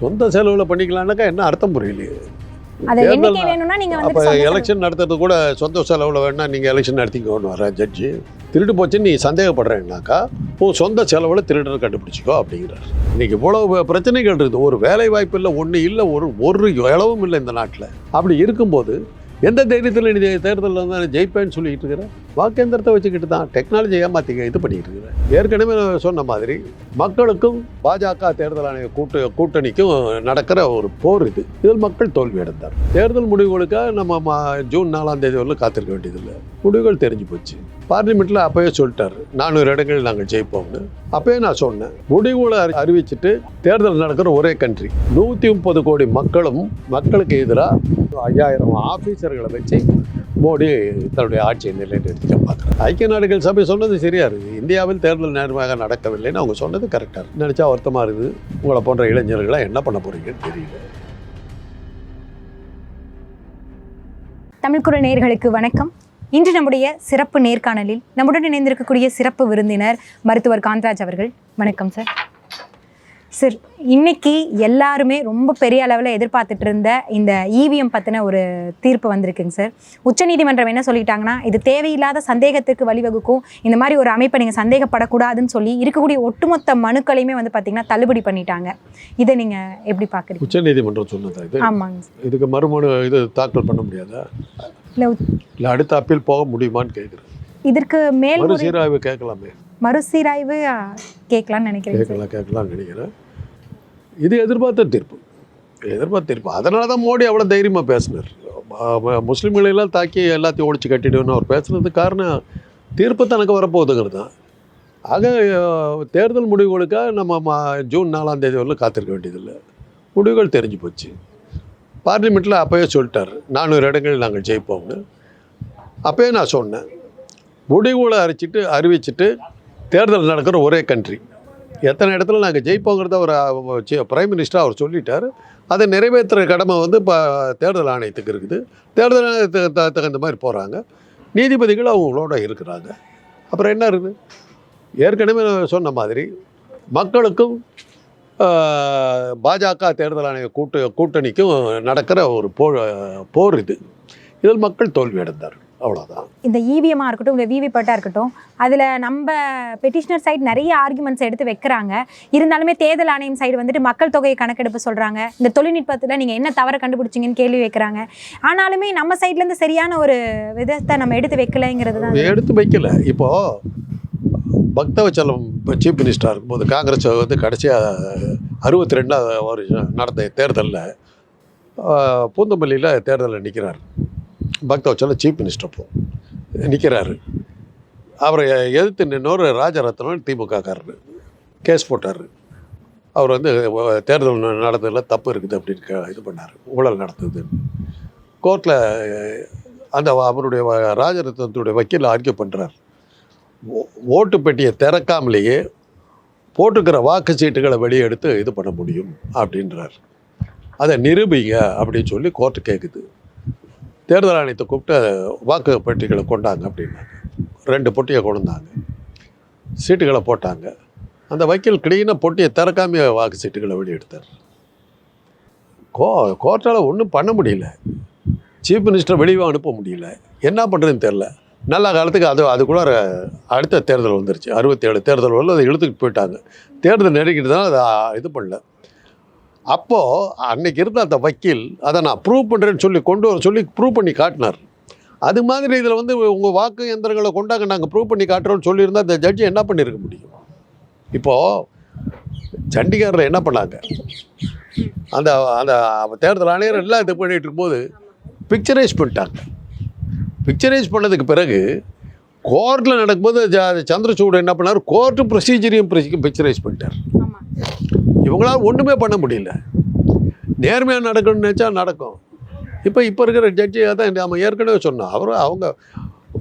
சொந்த செலவில் பண்ணிக்கலான்னாக்கா என்ன அர்த்தம் புரியலையே. அப்போ எலெக்ஷன் நடத்துறது கூட சொந்த செலவில் வேணா நீங்கள் எலெக்ஷன் நடத்திக்கோன்னு வர ஜட்ஜி திருட்டு போச்சுன்னு நீ சந்தேகப்படுறேன்னாக்கா உன் சொந்த செலவில் திருடனை கண்டுபிடிச்சிக்கோ அப்படிங்கிறார். இன்னைக்கு இவ்வளவு பிரச்சனைகள் இருக்குது ஒரு வேலை வாய்ப்பு இல்லை ஒன்று இல்லை ஒரு ஒரு இளவும் இல்லை இந்த நாட்டில். அப்படி இருக்கும்போது எந்த தைரியத்தில் நீ தேர்தலில் வந்து ஜெயிப்பேன்னு சொல்லிட்டு இருக்கிற? வாக்கேந்திரத்தை வச்சுக்கிட்டு தான் டெக்னாலஜி ஏமாத்திக்க இது பண்ணிட்டு இருக்கிறேன் ஏற்கனவே நான் சொன்ன மாதிரி மக்களுக்கும் பாஜக தேர்தல் ஆணைய கூட்டு கூட்டணிக்கும் நடக்கிற ஒரு போர் இது. இதில் மக்கள் தோல்வி அடைந்தார். தேர்தல் முடிவுகளுக்காக நம்ம மா- ஜூன் நாலாம் தேதி வரலும் காத்திருக்க வேண்டியதில்லை. முடிவுகள் தெரிஞ்சு போச்சு. பார்லிமெண்ட்டில் அப்போயே சொல்லிட்டார். நானூறு இடங்கள் நாங்கள் ஜெயிப்போம்னு. அப்போயே நான் சொன்னேன். முடிவுகளை அறி- தேர்தல் நடக்கிற ஒரே கண்ட்ரி நூற்றி முப்பது கோடி மக்களும் மக்களுக்கு எதிராக ஐயாயிரம் ஆஃபீஸர்களை வச்சு மோடி தன்னுடைய ஆட்சியை நிலைநிறுத்திக்க பார்க்குறாரு. ஐக்கிய நாடுகள் சபை சொன்னது சரியா இருக்குது இந்தியாவில் தேர்தல் நேர்மையாக நடக்கவில்லைன்னு அவங்க சொன்னது கரெக்டாக இருக்குது நினச்சா வருத்தமாக இருக்குது. உங்களை போன்ற இளைஞர்களாக என்ன பண்ண போகிறீங்கன்னு தெரியல. தமிழ் குரல் வணக்கம். இன்று நம்முடைய சிறப்பு நேர்காணலில் நம்முடன் இணைந்திருக்கக்கூடிய சிறப்பு விருந்தினர் மருத்துவர் காந்தராஜ் அவர்கள். வணக்கம் சார். சார் இன்னைக்கு எல்லாருமே ரொம்ப பெரிய அளவில் எதிர்பார்த்துட்டு இருந்த இந்த இவிஎம் பற்றின ஒரு தீர்ப்பு வந்திருக்குங்க சார். உச்சநீதிமன்றம் என்ன சொல்லிட்டாங்கன்னா இது தேவையில்லாத சந்தேகத்துக்கு வழிவகுக்கும். இந்த மாதிரி ஒரு அமைப்பை நீங்கள் சந்தேகப்படக்கூடாதுன்னு சொல்லி இருக்கக்கூடிய ஒட்டுமொத்த மனுக்களையுமே வந்து பார்த்தீங்கன்னா தள்ளுபடி பண்ணிட்டாங்க. இதை நீங்கள் எப்படி பார்க்குறீங்க உச்சநீதிமன்றம் சொன்னதா இது? ஆமாங்க சார். இதுக்கு மறுமனு இது தாக்கல் பண்ண முடியாதா? இல்லை இல்லை அடுத்த அப்பீல் போக முடியுமான்னு கேட்குறேன் இதற்கு மேல் மறு சீராய்வு கேட்கலாமே. மறுசீராய்வு கேட்கலாம்னு நினைக்கிறேன். கேட்கலாம் கேட்கலாம்னு நினைக்கிறேன். இது எதிர்பார்த்த தீர்ப்பு. எதிர்பார்த்த தீர்ப்பு. அதனால தான் மோடி அவ்வளோ தைரியமாக பேசினார். ம- தாக்கி எல்லாத்தையும் ஒழிச்சு கட்டிடுவேன்னு அவர் பேசுனதுக்கு காரணம் தீர்ப்பு தனக்கு வரப்போகுதுங்கிறது தான். ஆக தேர்தல் முடிவுகளுக்காக நம்ம ம- ஜூன் நாலாம் தேதி வரலும் காத்திருக்க வேண்டியதில்லை. முடிவுகள் தெரிஞ்சு போச்சு. பார்லிமெண்ட்டில் அப்போயே சொல்லிட்டார் நானூறு இடங்கள் நாங்கள் ஜெயிப்போம்னு. அப்போயே நான் சொன்னேன். முடிவுகளை அறிச்சிட்டு அறிவிச்சிட்டு தேர்தல் நடக்கிற ஒரே கண்ட்ரி எத்தனை இடத்துல நாங்கள் ஜெயிப்போங்கிறத ஒரு பிரைம் மினிஸ்டர் அவர் சொல்லிட்டார். அதை நிறைவேற்றுற கடமை வந்து இப்போ தேர்தல் ஆணையத்துக்கு இருக்குது. தேர்தல் ஆணையத்துக்கு த- தகுந்த மாதிரி போகிறாங்க நீதிபதிகள் அவங்களோட இருக்கிறாங்க. அப்புறம் என்ன இருக்குது? ஏற்கனவே நான் சொன்ன மாதிரி மக்களுக்கும் பாஜக தேர்தல் ஆணைய கூட்டு கூட்டணிக்கும் நடக்கிற ஒரு போர் போர் இது. இதில் மக்கள் தோல்வி அடைந்தார் அவ்வளோதான் இந்த இவிஎம்மாக இருக்கட்டும் இல்லை விவிபேட்டாக இருக்கட்டும் அதில் நம்ம பெட்டிஷனர் சைடு நிறைய ஆர்குமெண்ட்ஸ் எடுத்து வைக்கிறாங்க. இருந்தாலுமே தேர்தல் ஆணையம் சைடு வந்துட்டு மக்கள் தொகையை கணக்கெடுப்பு சொல்கிறாங்க இந்த தொழில்நுட்பத்தில் நீங்கள் என்ன தவற கண்டுபிடிச்சிங்கன்னு கேள்வி வைக்கிறாங்க. ஆனாலுமே நம்ம சைட்லேருந்து சரியான ஒரு விதத்தை நம்ம எடுத்து வைக்கலைங்கிறது தான் எடுத்து வைக்கல. இப்போ பக்தவச்சலம் இப்போ சீஃப் மினிஸ்டராக இருக்கும்போது காங்கிரஸ் வந்து கடைசியாக அறுபத்தி ரெண்டாவது வருஷம் நடந்த தேர்தலில் பூந்தமல்லியில் தேர்தலில் நிற்கிறார் பக்தவச்சலம் சீஃப் மினிஸ்டர் அப்போ நிற்கிறாரு அவரை எதிர்த்து நின்னோரு ராஜரத்னம் திமுககாரர் கேஸ் போட்டார். அவர் வந்து தேர்தல் நடந்ததில் தப்பு இருக்குது அப்படின்னு இது பண்ணார். ஊழல் நடந்தது. கோர்ட்டில் அந்த அவருடைய ராஜரத்னத்துடைய வக்கீல் ஆர்கியூ பண்ணுறார் ஓட்டு பெட்டியை திறக்காமலேயே போட்டுக்கிற வாக்கு சீட்டுகளை வெளியே எடுத்து இது பண்ண முடியும் அப்படின்றார். அதை நிரூபிங்க அப்படின்னு சொல்லி கோர்ட்டு கேட்குது தேர்தல் ஆணையத்தை கூப்பிட்டு வாக்கு பெட்டிகளை கொண்டாங்க அப்படின்னாங்க. ரெண்டு பொட்டியை கொண்டாங்க. சீட்டுகளை போட்டாங்க. அந்த வக்கீல் கிளீனாக பொட்டியை திறக்காமையே வாக்கு சீட்டுகளை வெளியெடுத்தார். கோ கோர்ட்டால் ஒன்றும் பண்ண முடியல. சீஃப் மினிஸ்டர் வெளியே அனுப்ப முடியல. என்ன பண்ணுறதுன்னு தெரில நல்ல காலத்துக்கு அது அதுக்குள்ள அடுத்த தேர்தல் வந்துருச்சு. அறுபத்தேழு தேர்தல் வரல அதை இழுத்துக்கிட்டு போயிட்டாங்க. தேர்தல் நெருங்கிட்டு தான் அதை இது பண்ணல. அப்போது அன்னைக்கு இருந்த அந்த வக்கீல் அதை நான் ப்ரூவ் பண்ணுறேன்னு சொல்லி கொண்டு வர சொல்லி ப்ரூவ் பண்ணி காட்டினார். அது மாதிரி இதில் வந்து உங்கள் வாக்கு எந்திரங்களை கொண்டாங்க நாங்கள் ப்ரூவ் பண்ணி காட்டுறோம்னு சொல்லியிருந்தால் அந்த ஜட்ஜி என்ன பண்ணியிருக்க முடியும்? இப்போது சண்டிகாரில் என்ன பண்ணாங்க? அந்த அந்த தேர்தல் ஆணையர் எல்லாம் இது பண்ணிகிட்டு இருக்கும்போது பிக்சரைஸ் பண்ணிட்டாங்க. பிக்சரைஸ் பண்ணதுக்கு பிறகு கோர்ட்டில் நடக்கும்போது ஜ- சந்திரசூட் என்ன பண்ணார்? கோர்ட்டு ப்ரொசீஜரையும் பிக்சரைஸ் பண்ணிட்டார். இவங்களால ஒன்றுமே பண்ண முடியல. நேர்மையாக நடக்கணும்னு நினச்சா நடக்கும். இப்போ இப்போ இருக்கிற ஜட்ஜி அதான் நம்ம ஏற்கனவே சொன்னோம் அவர் அவங்க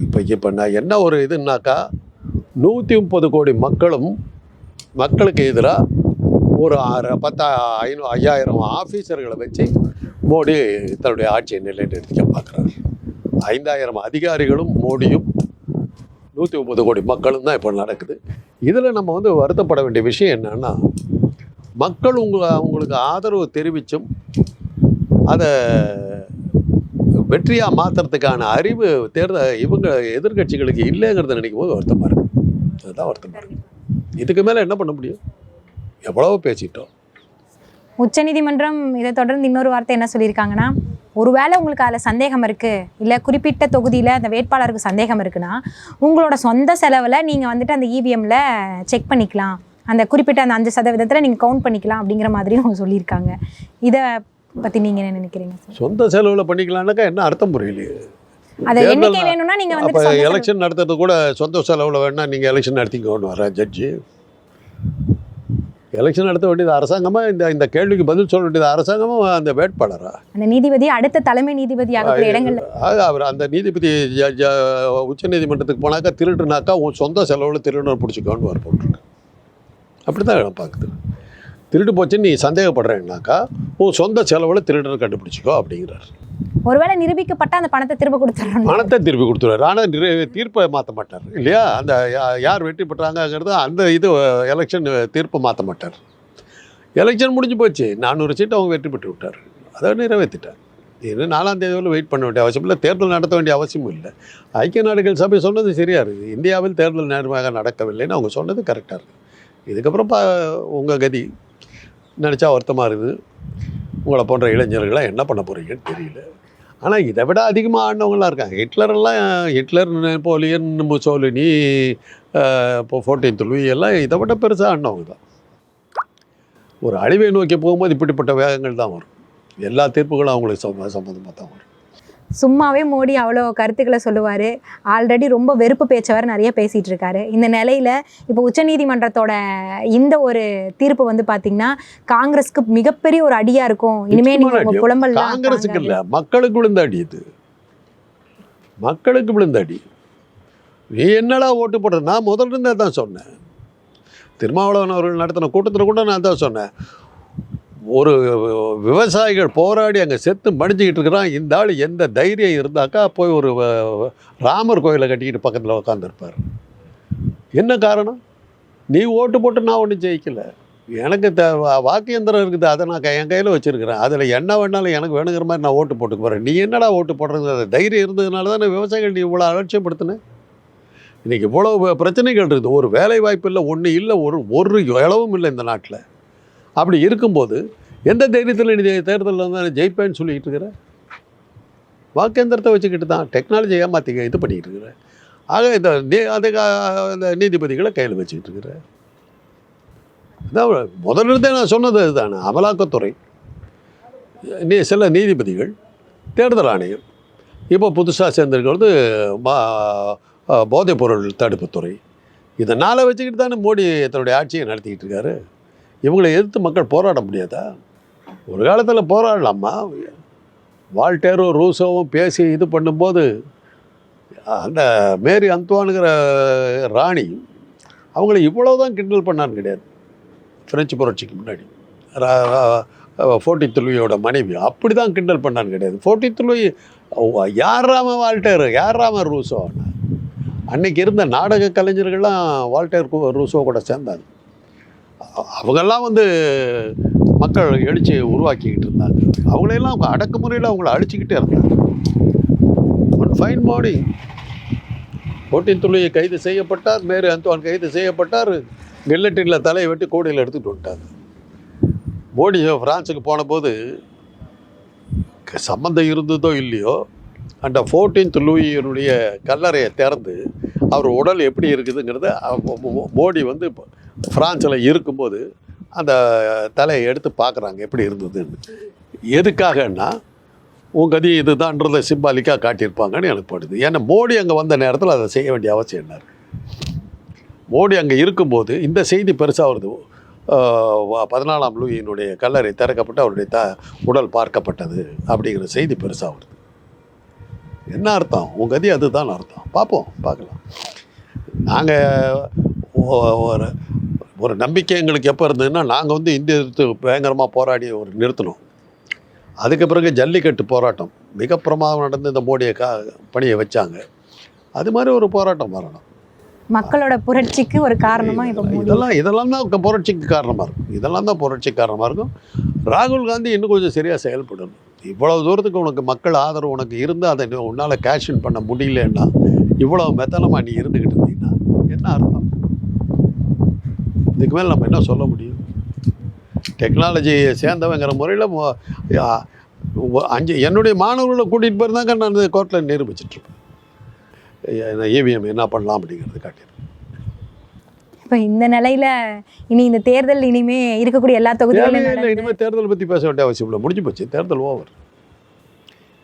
இப்போ இப்போ நான் என்ன ஒரு இதுன்னாக்கா நூற்றி முப்பது கோடி மக்களும் மக்களுக்கு எதிராக ஒரு ஆறு பத்தா ஐநூ ஐயாயிரம் ஆஃபீஸர்களை வச்சு மோடி தன்னுடைய ஆட்சியை நிலைநிறுத்திக்க பார்க்குறாரு. ஐந்தாயிரம் அதிகாரிகளும் மோடியும் நூற்றி முப்பது கோடி மக்களும் தான் இப்போ நடக்குது. இதில் நம்ம வந்து வருத்தப்பட வேண்டிய விஷயம் என்னன்னா மக்கள் உங்களை அவங்களுக்கு ஆதரவு தெரிவித்தும் அதை வெற்றியாக மாற்றுறதுக்கான அறிவு தேர்தல் இவங்க எதிர்க்கட்சிகளுக்கு இல்லைங்கிறத நினைக்கும் போது வருத்தமாக இருக்கு. அதுதான் வருத்தமாக இருக்கு. இதுக்கு மேலே என்ன பண்ண முடியும்? எவ்வளவோ பேசிட்டோம். உச்சநீதிமன்றம் இதை தொடர்ந்து இன்னொரு வார்த்தை என்ன சொல்லியிருக்காங்கன்னா ஒருவேளை உங்களுக்கு அதில் சந்தேகம் இருக்குது இல்லை குறிப்பிட்ட தொகுதியில் அந்த வேட்பாளருக்கு சந்தேகம் இருக்குன்னா உங்களோட சொந்த செலவில் நீங்கள் வந்துட்டு அந்த இவிஎம்ல செக் பண்ணிக்கலாம். அந்த குறிப்பிட்ட அந்த அஞ்சு சதவீதத்தில் நீங்கள் கவுண்ட் பண்ணிக்கலாம் அப்படிங்கிற மாதிரியும் அவங்க சொல்லியிருக்காங்க. இதை பற்றி நீங்கள் என்ன நினைக்கிறீங்க சொந்த செலவில் பண்ணிக்கலாம்னாக்கா என்ன அர்த்தம் புரியலையே. அதை எண்ணிக்கை வேணும்னா நீங்கள் சொந்த செலவு- எலெக்ஷன் நடத்துறது கூட சொந்த செலவில் வேணா நீங்கள் எலெக்ஷன் நடத்திக்கோன்னு வர ஜட்ஜி எலெக்ஷன் நடத்த வேண்டியது அரசாங்கமா? இந்த இந்த கேள்விக்கு பதில் சொல்ல வேண்டியது அரசாங்கமா? அந்த வேட்பாளரா? அந்த நீதிபதி அடுத்த தலைமை நீதிபதி ஆகக்கூடிய இடங்கள்ல. ஆக அவர் அந்த நீதிபதி உச்ச நீதிமன்றத்துக்கு போனாக்கா திருடுனாக்கா உன் சொந்த செலவில் திருடுனர் பிடிச்சிக்கோன்னு வர போட்டிருக்கு. அப்படி தான் பார்க்குது திருடு போச்சுன்னு நீ சந்தேகப்படுறேன்னாக்கா உன் சொந்த செலவில் திருடனை கண்டுபிடிச்சிக்கோ அப்படிங்கிறார். ஒருவேளை நிரூபிக்கப்பட்ட அந்த பணத்தை திரும்ப கொடுத்துடணும் பணத்தை திருப்பி கொடுத்துருவார் ஆனால் தீர்ப்பை மாற்ற மாட்டார் இல்லையா? அந்த யா- யார் வெற்றி பெற்றாங்கங்கிறது அந்த இது எலெக்ஷன் தீர்ப்பை மாற்ற மாட்டார். எலெக்ஷன் முடிஞ்சு போச்சு. நானூறு சீட்டு அவங்க வெற்றி பெற்று விட்டார். அதை நிறைவேற்றிட்டார் இன்னும் நாலாம் தேதி வரை வெயிட் பண்ண வேண்டிய அவசியம் இல்லை. தேர்தல் நடத்த வேண்டிய அவசியமும் இல்லை. ஐக்கிய நாடுகள் சபை சொன்னது சரியா இருக்குது. இந்தியாவில் தேர்தல் நேர்மையாக நடக்கவில்லைன்னு அவங்க சொன்னது கரெக்டாக இருக்குது. இதுக்கப்புறம் பா உங்கள் கதி. நினச்சா வருத்தமாக இருக்குது. உங்களை போன்ற இளைஞர்கள்லாம் என்ன பண்ண போகிறீங்கன்னு தெரியல. ஆனால் இதை விட அதிகமாக ஆடினவங்களாம் இருக்காங்க. ஹிட்லரெல்லாம் ஹிட்லர் நெப்போலியன் முசோலினி இப்போ ஃபோர்டீன்த் லூயி எல்லாம் இதை விட பெருசாக ஆடினவங்க தான். ஒரு அழிவை நோக்கி போகும்போது இப்படிப்பட்ட வேகங்கள் தான் வரும். எல்லா தீர்ப்புகளும் அவங்களுக்கு சம்ம சம்மந்தமாக தான் வரும். சும்மாவே மோடி அவ்வளோ கருத்துக்களை சொல்லுவார். ஆல்ரெடி ரொம்ப வெறுப்பு பேச்சவர் நிறைய பேசிகிட்டு இருக்காரு இந்த நிலையில் இப்போ உச்சநீதிமன்றத்தோட இந்த ஒரு தீர்ப்பு வந்து பார்த்திங்கன்னா காங்கிரஸ்க்கு மிகப்பெரிய ஒரு அடியாக இருக்கும். இனிமே நிச்சயமான நீங்கள். புலம்பல் காங்கிரஸுக்கு இல்லை மக்களுக்கு விழுந்த அடி இது. மக்களுக்கு விழுந்த அடி. நீ என்னடா ஓட்டு போடுற நான் முதல்ல இருந்தே தான் சொன்னேன். திருமாவளவன் அவர்கள் நடத்தின கூட்டத்தில் கூட நான் தான் சொன்னேன். ஒரு விவசாயிகள் போராடி அங்கே செத்து மடிஞ்சிக்கிட்டு இருக்கிறான். இந்த ஆள் எந்த தைரியம் இருந்தாக்கா போய் ஒரு ராமர் கோயிலை கட்டிக்கிட்டு பக்கத்தில் உட்காந்துருப்பார் என்ன காரணம்? நீ ஓட்டு போட்டு நான் ஒன்றும் ஜெயிக்கல. எனக்கு த வாக்கு எந்திரம் இருக்குது. அதை நான் என் கையில் வச்சுருக்கிறேன். அதில் என்ன வேணாலும் எனக்கு வேணுங்கிற மாதிரி நான் ஓட்டு போட்டுக்கு போகிறேன் நீ என்னடா ஓட்டு போடுறது அது தைரியம் இருந்ததுனால தானே விவசாயிகள் நீ இவ்வளோ அலட்சியப்படுத்தினேன் இன்றைக்கி இவ்வளோ பிரச்சனைகள் இருக்குது. ஒரு வேலை வாய்ப்பு இல்லை ஒன்று இல்லை ஒரு ஒரு இளவும் இல்லை இந்த நாட்டில். அப்படி இருக்கும்போது எந்த தைரியத்தில் நீ தேர்தலில் வந்து ஜெயிப்பேன்னு சொல்லிக்கிட்டு இருக்கிற? வாக்கேந்திரத்தை வச்சுக்கிட்டு தான் டெக்னாலஜி ஏமாற்றிக்க இது பண்ணிக்கிட்டு இருக்கிற? ஆக இந்த நீ அதுக்கு அந்த நீதிபதிகளை கையில் வச்சுக்கிட்டு இருக்கிற? அதான் முதல்ல இருந்தே நான் சொன்னது இதுதானே அமலாக்கத்துறை. நீ சில நீதிபதிகள் தேர்தல் ஆணையம் இப்போ புதுசாக சேர்ந்திருக்கிறது மா போதைப்பொருள் தடுப்புத்துறை. இதை நாளை வச்சுக்கிட்டு தானே மோடி தன்னுடைய ஆட்சியை நடத்திக்கிட்டு இருக்காரு? இவங்களை எதிர்த்து மக்கள் போராட முடியாதா? ஒரு காலத்தில் போராடலாமா? வால்டேரும் ரூசோவும் பேசி இது பண்ணும்போது அந்த மேரி அந்துவானுங்கிற ராணி அவங்கள இவ்வளோ தான் கிண்டல் பண்ணான்னு கிடையாது. ஃப்ரெஞ்சு புரட்சிக்கு முன்னாடி. ஃபோர்ட்டி துலுவியோட மனைவி அப்படி தான் கிண்டல் பண்ணான்னு கிடையாது. ஃபோர்ட்டி துலுவி யாராம வால்டேர்? யாராம ரூசோ அன்னைக்கு இருந்த நாடக கலைஞர்கள்லாம் வால்டேர் ரூசோ கூட சேர்ந்தாங்க. அவங்கெல்லாம் வந்து மக்கள் எழுச்சி உருவாக்கிக்கிட்டு இருந்தாங்க. அவங்களையெல்லாம் அவங்க அடக்குமுறையில் அவங்கள அழிச்சிக்கிட்டே இருந்தாங்க. ஒன் ஃபைன் மார்னிங் போட்டின் துளியை கைது செய்யப்பட்டார் மேரி அந்தவான் கைது செய்யப்பட்டார் கில்லட்டினில் தலையை வெட்டி கோடியில் எடுத்துகிட்டு வந்துட்டாங்க. மோடி ஃப்ரான்ஸுக்கு போனபோது சம்மந்தம் இருந்ததோ இல்லையோ அந்த ஃபோர்டீன்த் லூயினுடைய கல்லறையை திறந்து அவர் உடல் எப்படி இருக்குதுங்கிறத மோடி வந்து ஃப்ரான்ஸில் இருக்கும்போது அந்த தலையை எடுத்து பார்க்குறாங்க எப்படி இருந்ததுன்னு. எதுக்காகன்னா உன் கதி இதுதான்றதை சிம்பாலிக்காக காட்டியிருப்பாங்கன்னு எனக்கு படுது ஏன்னா மோடி அங்கே வந்த நேரத்தில் அதை செய்ய வேண்டிய அவசியம் என்ன? மோடி அங்கே இருக்கும்போது இந்த செய்தி பெருசாக வருது. பதினாலாம் லூயினுடைய கல்லறை திறக்கப்பட்டு அவருடைய த உடல் பார்க்கப்பட்டது அப்படிங்கிற செய்தி பெருசாக வருது. என்ன அர்த்தம்? உங்கள் கதி அதுதான் அர்த்தம். பார்ப்போம் பார்க்கலாம். நாங்கள் ஒரு ஒரு நம்பிக்கை எங்களுக்கு எப்போ இருந்ததுன்னா நாங்கள் வந்து இந்திய எதிர்த்து பயங்கரமாக போராடி ஒரு நிறுத்தினோம். அதுக்கு பிறகு ஜல்லிக்கட்டு போராட்டம். மிக பிரமாதம் நடந்து இந்த மோடியை கா பணியை வச்சாங்க. அது மாதிரி ஒரு போராட்டம் வரணும். மக்களோட புரட்சிக்கு ஒரு காரணமா இப்ப மோடி இதெல்லாம் இதெல்லாம் தான் புரட்சிக்கு காரணமாக இருக்கும். இதெல்லாம் தான் புரட்சிக்கு காரணமாக இருக்கும். ராகுல் காந்தி இன்னும் கொஞ்சம் சரியாக செயல்படணும். இவ்வளவு தூரத்துக்கு உனக்கு மக்கள் ஆதரவு உனக்கு இருந்து அதை உன்னால் கேஷின் பண்ண முடியலன்னா இவ்வளவு மெத்தனமாக நீ இருந்துக்கிட்டு இருந்தீங்கன்னா என்ன அர்த்தம்? இதுக்கு மேலே நம்ம என்ன சொல்ல முடியும்? டெக்னாலஜி சேர்ந்தவங்கிற முறையில் அஞ்சு என்னுடைய மாணவர்களை கூட்டிகிட்டு போயிருந்தாங்க. நான் கோர்ட்டில் நிரூபிச்சிட்ருப்பேன் இவிஎம் என்ன பண்ணலாம் அப்படிங்கிறது காட்டியிருப்பேன் இப்ப இந்த நிலையில இனி இந்த தேர்தல் இனிமே இருக்கக்கூடிய எல்லா தொகுதிகளிலும் இனிமேல் தேர்தல் பற்றி பேச வேண்டிய அவசியம் இல்லை. முடிஞ்சு போச்சு. தேர்தல் ஓவர்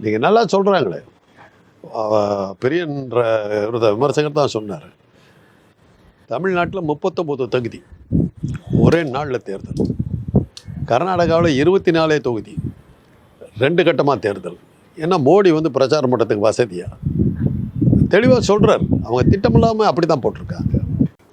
நீங்கள் நல்லா சொல்கிறாங்களே பெரியன்ற விமர்சகர் தான் சொன்னார். தமிழ்நாட்டில் முப்பத்தொம்போது தொகுதி. ஒரே நாளில் தேர்தல். கர்நாடகாவில் இருபத்தி நாலே தொகுதி. ரெண்டு கட்டமாக தேர்தல். ஏன்னா மோடி வந்து பிரச்சாரம் பண்ணுறதுக்கு வசதியாக தெளிவாக சொல்கிறார் அவங்க திட்டமில்லாமல் அப்படி தான் போட்டிருக்காங்க.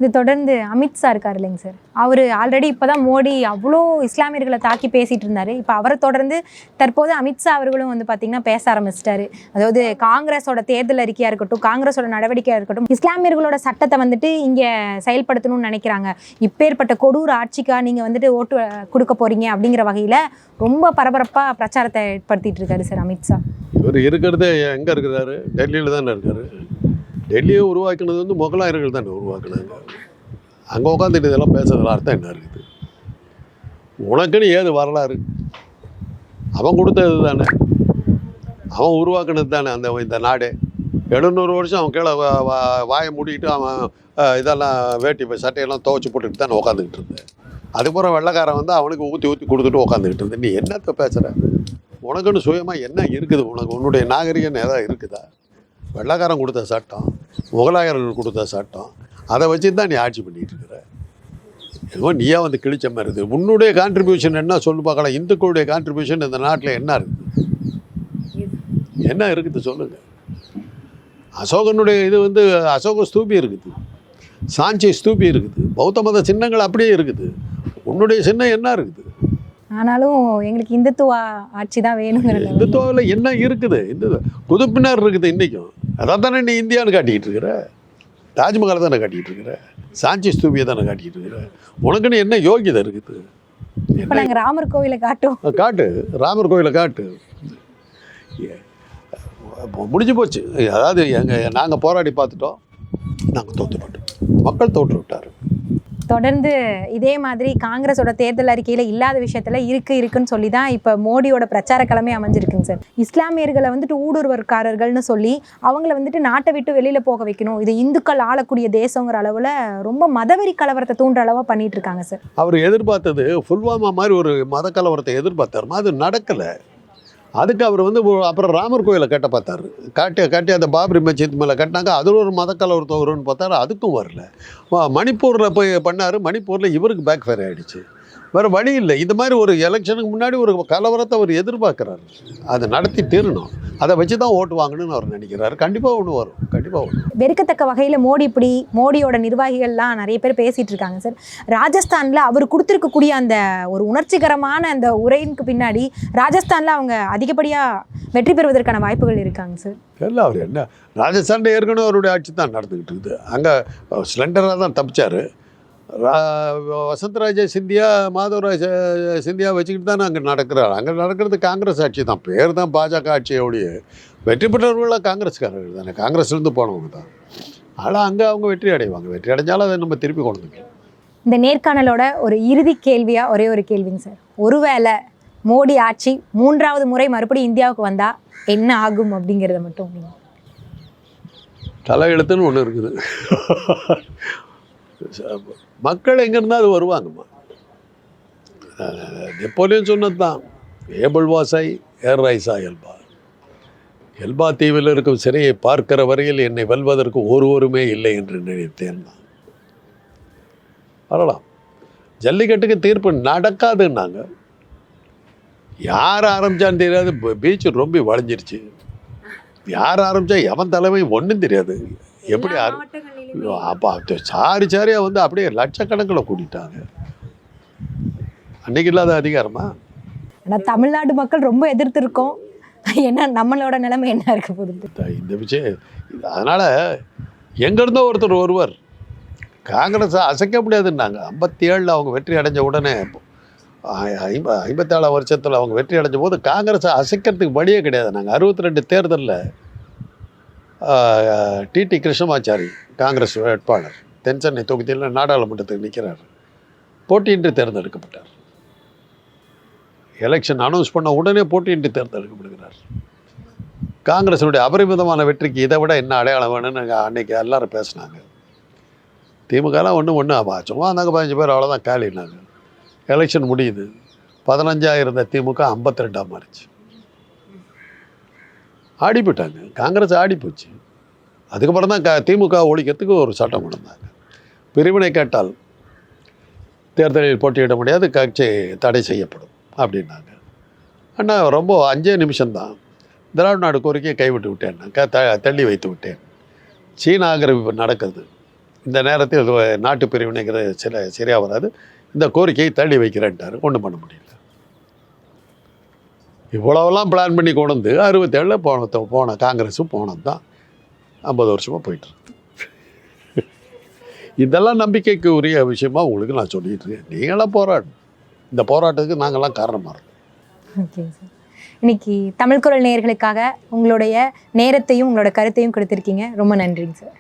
இது தொடர்ந்து அமித்ஷா இருக்கார் இல்லைங்க சார். அவர் ஆல்ரெடி இப்போதான் மோடி அவ்வளோ இஸ்லாமியர்களை தாக்கி பேசிகிட்டு இருந்தார். இப்போ அவரை தொடர்ந்து தற்போது அமித்ஷா அவர்களும் வந்து பார்த்தீங்கன்னா பேச ஆரம்பிச்சிட்டாரு. அதாவது காங்கிரஸோட தேர்தல் அறிக்கையாக இருக்கட்டும் காங்கிரஸோட நடவடிக்கையாக இருக்கட்டும் இஸ்லாமியர்களோட சட்டத்தை வந்துட்டு இங்கே செயல்படுத்தணும்னு நினைக்கிறாங்க. இப்பேற்பட்ட கொடூர ஆட்சிக்கா நீங்கள் வந்துட்டு ஓட்டு கொடுக்க போறீங்க அப்படிங்கிற வகையில் ரொம்ப பரபரப்பாக பிரச்சாரத்தை ஏற்படுத்திகிட்டு இருக்காரு சார் அமித்ஷா இவர் இருக்கிறதே எங்கே இருக்கிறாரு? டெல்லியில் தானே இருக்காரு? டெல்லியை உருவாக்கினது வந்து முகலாயர்கள் தானே உருவாக்குனாங்க. அங்கே உட்காந்துட்டு இதெல்லாம் பேசுறதுல அர்த்தம் என்ன இருக்குது? உனக்குன்னு ஏது வரலாறு? அவன் கொடுத்தது தானே. அவன் உருவாக்குனது தானே அந்த இந்த நாடு. எழுநூறு வருஷம் அவன் கீழே வா- வாயை மூடிக்கிட்டு அவன் இதெல்லாம் வேட்டி சட்டையெல்லாம் துவச்சி போட்டுக்கிட்டு தானே உட்காந்துக்கிட்டு இருந்தேன். அதுக்கப்புறம் வெள்ளைக்காரன் வந்து அவனுக்கு ஊற்றி ஊற்றி கொடுத்துட்டு உட்காந்துக்கிட்டு இருந்தேன். நீ என்னத்த பேசுகிற உனக்குன்னு சுயமாக என்ன இருக்குது? உனக்கு உன்னுடைய நாகரிகம் ஏதாவது இருக்குதா? வெள்ளைக்காரன் கொடுத்த சட்டம் முகலாயர்கள் கொடுத்த சட்டம் அதை வச்சு தான் நீ ஆட்சி பண்ணிட்டு இருக்கிற ஏதோ நீயா வந்து கிழிச்ச மாதிரி இருக்குது. உன்னுடைய கான்ட்ரிபியூஷன் என்ன சொல்லு பார்க்கலாம். இந்துக்களுடைய கான்ட்ரிபியூஷன் இந்த நாட்டில் என்ன இருக்குது என்ன இருக்குது சொல்லுங்க. அசோகனுடைய இது வந்து அசோக ஸ்தூபி இருக்குது. சாஞ்சி ஸ்தூபி இருக்குது. பௌத்த மத சின்னங்கள் அப்படியே இருக்குது. உன்னுடைய சின்னம் என்ன இருக்குது? ஆனாலும் எங்களுக்கு இந்துத்துவ ஆட்சி தான் வேணுங்கிற நிலைமை. இந்துத்துவாவில் என்ன இருக்குது? இந்து குதுப்பினர் இருக்குது இன்றைக்கும் அதை தானே நீ இந்தியான்னு காட்டிக்கிட்டு இருக்கிற? தாஜ்மஹாலை தானே காட்டிக்கிட்டு இருக்கிற? சாஞ்சி ஸ்தூபியை தானே காட்டிக்கிட்டு இருக்கிற? உனக்குன்னு என்ன யோகியதை இருக்குது? நாங்கள் ராமர் கோவிலை காட்டுவோம். காட்டு. ராமர் கோயிலை காட்டு. முடிஞ்சு போச்சு. அதாவது எங்கள் நாங்கள் போராடி பார்த்துட்டோம். நாங்கள் தோத்துப்பட்டோம் மக்கள் தோற்று விட்டார் தொடர்ந்து இதே மாதிரி காங்கிரஸோட தேர்தல் அறிக்கையில் இல்லாத விஷயத்தில் இருக்கு இருக்குன்னு சொல்லி தான் இப்போ மோடியோட பிரச்சார கிழமை அமைஞ்சிருக்குங்க சார். இஸ்லாமியர்களை வந்துட்டு ஊடுருவற்காரர்கள்னு சொல்லி அவங்கள வந்துட்டு நாட்டை விட்டு வெளியில் போக வைக்கணும். இது இந்துக்கள் ஆளக்கூடிய தேசங்கிற அளவில் ரொம்ப மதவெறி கலவரத்தை தூண்டுற அளவாக பண்ணிட்டு இருக்காங்க சார். அவர் எதிர்பார்த்தது புல்வாமா மாதிரி ஒரு மத கலவரத்தை எதிர்பார்த்தாருமா? அது நடக்கலை. அதுக்கு அவர் வந்து அப்புறம் ராமர் கோயிலை கட்ட பார்த்தாரு. காட்டி காட்டி அந்த பாபரி மஸ்ஜித் மேலே கட்டினாங்க. அதில் ஒரு மதக்கலவர் கலவரத்தை பார்த்தாரு. அதுக்கும் வரல. மணிப்பூரில் போய் பண்ணார். மணிப்பூரில் இவருக்கு பேக் ஃபேர் ஆகிடுச்சு வேறு வழி இல்லை. இந்த மாதிரி ஒரு எலெக்ஷனுக்கு முன்னாடி ஒரு கலவரத்தை அவர் எதிர்பார்க்குறாரு. அதை நடத்தி தீரணும். அதை வச்சு தான் ஓட்டு வாங்கணும்னு அவர் நினைக்கிறாரு. கண்டிப்பாக ஒன்று வரும். கண்டிப்பாக ஒன்று வெறுக்கத்தக்க வகையில் மோடி இப்படி மோடியோட நிர்வாகிகள்லாம் நிறைய பேர் பேசிட்டு இருக்காங்க சார். ராஜஸ்தானில் அவர் கொடுத்துருக்கக்கூடிய அந்த ஒரு உணர்ச்சிகரமான அந்த உரைக்கு பின்னாடி ராஜஸ்தானில் அவங்க அதிகப்படியாக வெற்றி பெறுவதற்கான வாய்ப்புகள் இருக்காங்க சார். தெரியல அவர் என்ன ராஜஸ்தானில் ஏற்கனவே அவருடைய ஆட்சி தான் நடந்துக்கிட்டு இருக்குது. அங்கே ஸ்லெண்டராக தான் தப்பிச்சார். வசந்தராஜ சிந்தியா மாதவராஜ சிந்தியா வச்சுக்கிட்டு தானே அங்கே நடக்கிறார். அங்கே நடக்கிறது காங்கிரஸ் ஆட்சி தான். பேர் தான் பாஜக ஆட்சியோடைய. வெற்றி பெற்றவர்களாக காங்கிரஸ்காரர்கள் தானே. காங்கிரஸ்லேருந்து போனவங்க தான். ஆனால் அங்கே அவங்க வெற்றி அடைவாங்க. வெற்றி அடைஞ்சாலும் அதை நம்ம திருப்பி கொண்டு வந்துக்கலாம். இந்த நேர்காணலோட ஒரு இறுதி கேள்வியாக ஒரே ஒரு கேள்விங்க சார். ஒருவேளை மோடி ஆட்சி மூன்றாவது முறை மறுபடியும் இந்தியாவுக்கு வந்தால் என்ன ஆகும் அப்படிங்கிறத மட்டும் நீங்க? தலையெழுத்துன்னு ஒன்று இருக்குது. மக்கள் எங்கேருந்தா அது வருவாங்கம்மா. நெப்போலியன் சொன்னது தான் ஏபிள் வாசாய் ஏர் ரைசா எல்பா எல்பா தீவில் இருக்கும் சிறையை பார்க்கிற வரையில் என்னை வெல்வதற்கு ஒருவருமே இல்லை என்று நினைத்தேன் நான். வரலாம். ஜல்லிக்கட்டுக்கு தீர்ப்பு நடக்காதுன்னாங்க. யார் ஆரம்பிச்சான்னு தெரியாது. பீச் ரொம்ப வளைஞ்சிருச்சு யார் ஆரம்பிச்சா எவன் தலைமை ஒன்றும் தெரியாது. எப்படி ஆர அப்போ சாரி சாரியாக வந்து அப்படியே லட்சக்கணக்கில் கூட்டிட்டாங்க. அன்னைக்கு இல்லாத அதிகாரமா? ஆனால் தமிழ்நாடு மக்கள் ரொம்ப எதிர்த்திருக்கோம். என்ன நம்மளோட நிலைமை என்ன இருக்க போகுது? இந்த- விஷயம் அதனால் எங்கேருந்தோ ஒருத்தர் வருவார் காங்கிரஸ் அசைக்க முடியாதுன்னாங்க. ஐம்பத்தி ஏழில் அவங்க வெற்றி அடைஞ்ச உடனே ஐம்ப ஐம்பத்தேழாம் வருஷத்தில் அவங்க வெற்றி அடைஞ்ச போது காங்கிரஸை அசைக்கிறதுக்கு வழியே கிடையாது. நாங்கள் அறுபத்தி ரெண்டு தேர்தலில் டிடி கிருஷ்ணமாச்சாரி காங்கிரஸ் வேட்பாளர் தென் சென்னை தொகுதியில் நாடாளுமன்றத்துக்கு நிற்கிறார் போட்டியின்றி தேர்ந்தெடுக்கப்பட்டார். எலெக்ஷன் அனௌன்ஸ் பண்ண உடனே போட்டியின்றி தேர்ந்தெடுக்கப்படுகிறார். காங்கிரஸினுடைய அபரிமிதமான வெற்றிக்கு இதை விட என்ன அடையாளம் வேணும்னு நாங்கள் அன்னைக்கு எல்லாரும் பேசினாங்க. திமுகலாம் ஒன்றும் ஒன்று ஆமா சும்மா இருந்தாங்க பதினஞ்சு பேர் அவ்வளோதான் காலினாங்க. எலெக்ஷன் முடியுது. பதினஞ்சாக இருந்த திமுக ஐம்பத்தி ரெண்டாக மாறிச்சு ஆடி போயிட்டாங்க காங்கிரஸ் ஆடி போச்சு அதுக்கப்புறம் தான் க திமுக ஒழிக்கிறதுக்கு ஒரு சட்டம் கொண்டு வந்தாங்க பிரிவினை கேட்டால் தேர்தலில் போட்டியிட முடியாது கட்சி தடை செய்யப்படும் அப்படின்னாங்க. அண்ணா ரொம்ப அஞ்சே நிமிஷம்தான். திராவிட நாடு கோரிக்கையை கைவிட்டு விட்டேன். க த தள்ளி வைத்து விட்டேன். சீன ஆக்கிரமிப்பு நடக்குது. இந்த நேரத்தில் நாட்டு பிரிவினைங்கிறது சில சரியாக வராது. இந்த கோரிக்கையை தள்ளி வைக்கிறேன்ட்டார். ஒன்றும் பண்ண முடியல. இவ்வளவெல்லாம் பிளான் பண்ணி கொண்டு வந்து அறுபத்தேழில் போன போன காங்கிரஸும் போனது தான் ஐம்பது வருஷமாக போயிட்டுருக்கு இதெல்லாம் நம்பிக்கைக்கு உரிய விஷயமா உங்களுக்கு நான் சொல்லிட்டு இருக்கேன். நீங்களாம் போராடும் இந்த போராட்டத்துக்கு நாங்கள்லாம் காரணமாக இருக்கோம். ஓகே சார் இன்னைக்கு தமிழ் குரல் நேயர்களுக்காக உங்களுடைய நேரத்தையும் உங்களோட கருத்தையும் கொடுத்துருக்கீங்க. ரொம்ப நன்றிங்க சார்